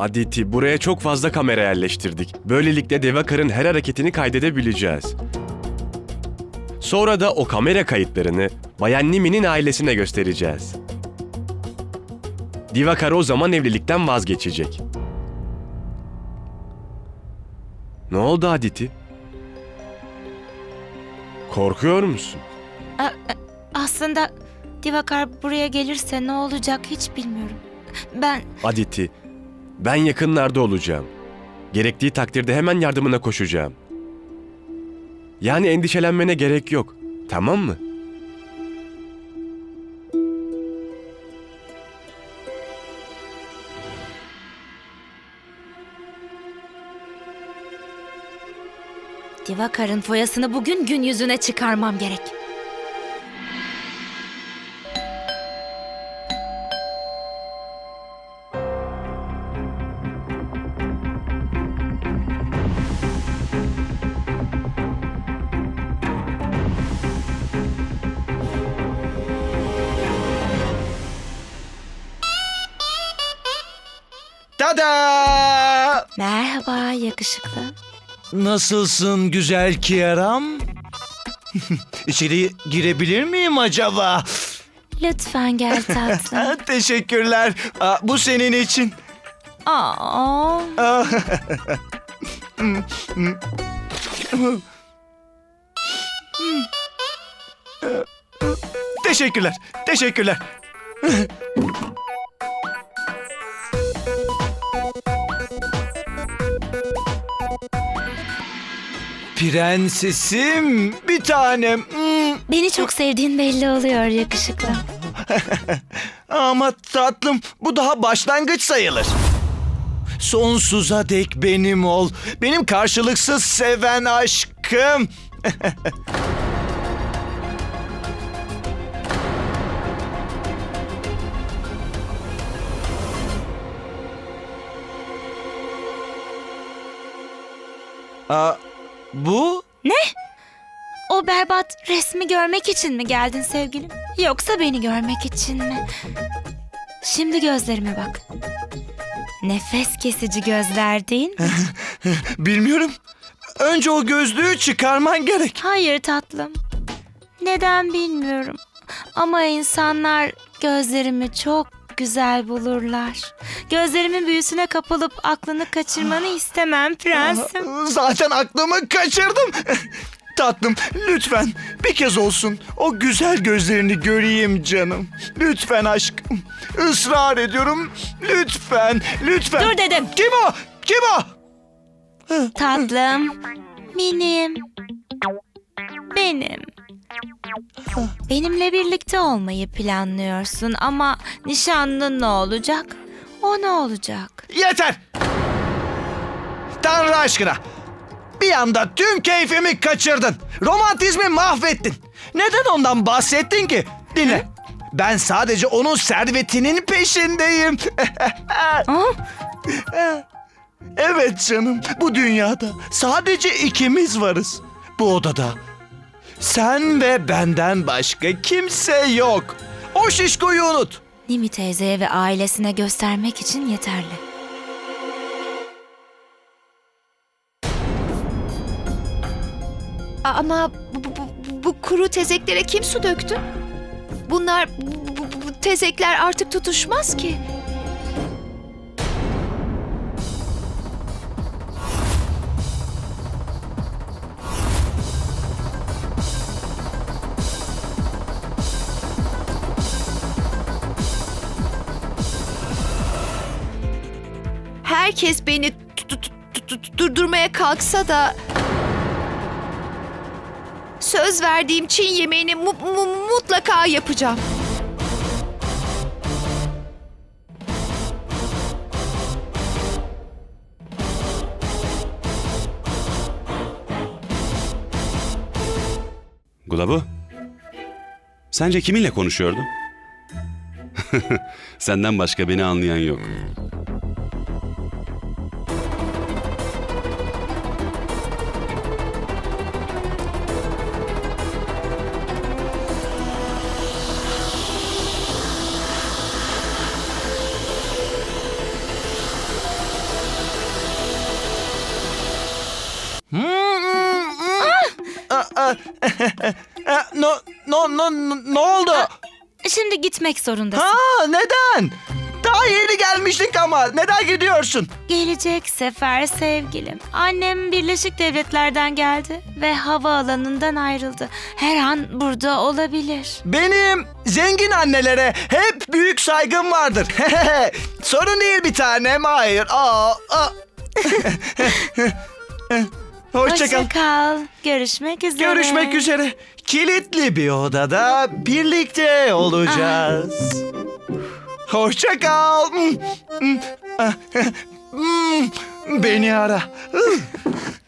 Aditi, buraya çok fazla kamera yerleştirdik. Böylelikle Devakar'ın her hareketini kaydedebileceğiz. Sonra da o kamera kayıtlarını Bayan Nimi'nin ailesine göstereceğiz. Divakar o zaman evlilikten vazgeçecek. Ne oldu Aditi? Korkuyor musun? Aslında Divakar buraya gelirse ne olacak hiç bilmiyorum. Ben Aditi, ben yakınlarda olacağım. Gerektiği takdirde hemen yardımına koşacağım. Yani endişelenmene gerek yok. Tamam mı? Divakar'ın foyasını bugün gün yüzüne çıkarmam gerek. Tada! Merhaba yakışıklı. Nasılsın güzel Kiaram? İçeri girebilir miyim acaba? Lütfen gel tatlım. Teşekkürler. Aa, bu senin için. Aa, Aa, Teşekkürler. Teşekkürler. Prensesim, bir tanem. Hmm, beni çok sevdiğin belli oluyor yakışıklı. Ama tatlım, bu daha başlangıç sayılır. Sonsuza dek benim ol. Benim karşılıksız seven aşkım. Aa, bu O berbat resmi görmek için mi geldin sevgilim? Yoksa beni görmek için mi? Şimdi gözlerime bak. Nefes kesici gözler değil mi? bilmiyorum. Önce o gözlüğü çıkarman gerek. Hayır tatlım. Neden bilmiyorum. Ama insanlar gözlerimi çok güzel bulurlar. Gözlerimin büyüsüne kapılıp aklını kaçırmanı istemem prensim. Zaten aklımı kaçırdım. Tatlım lütfen bir kez olsun o güzel gözlerini göreyim canım. Lütfen aşkım. Israr ediyorum. Lütfen, lütfen. Dur dedim. Kim o? Kim o? Tatlım. Minim. Benim. Benimle birlikte olmayı planlıyorsun ama nişanlın ne olacak? O ne olacak? Yeter. Tanrı aşkına. Bir anda tüm keyfimi kaçırdın. Romantizmi mahvettin. Neden ondan bahsettin ki? Dinle. Ben sadece onun servetinin peşindeyim. Evet canım, bu dünyada sadece ikimiz varız. Bu odada. Sen ve benden başka kimse yok. O şişkoyu unut. Nimi teyzeye ve ailesine göstermek için yeterli. Ama bu, bu- bu- bu kuru tezeklere kim su döktü? Bunlar bu, bu- bu tezekler artık tutuşmaz ki. Herkes beni durdurmaya kalksa da Söz verdiğim Çin yemeğini mu- mu- mutlaka yapacağım. Gulabu, sence kiminle konuşuyordun? Senden başka beni anlayan yok. no, no, no, no- ne oldu? Şimdi gitmek zorundasın. Ha neden? Daha yeni gelmiştik ama neden gidiyorsun? Gelecek sefer sevgilim. Annem Birleşik Devletler'den geldi ve havaalanından ayrıldı. Her an burada olabilir. Benim zengin annelere hep büyük saygım vardır. Sorun değil bir tanem. Hayır. Aa, aa. Hoşça kal. Hoşça kal. Görüşmek üzere. Görüşmek üzere. Kilitli bir odada birlikte olacağız. Hoşça kal. Beni ara.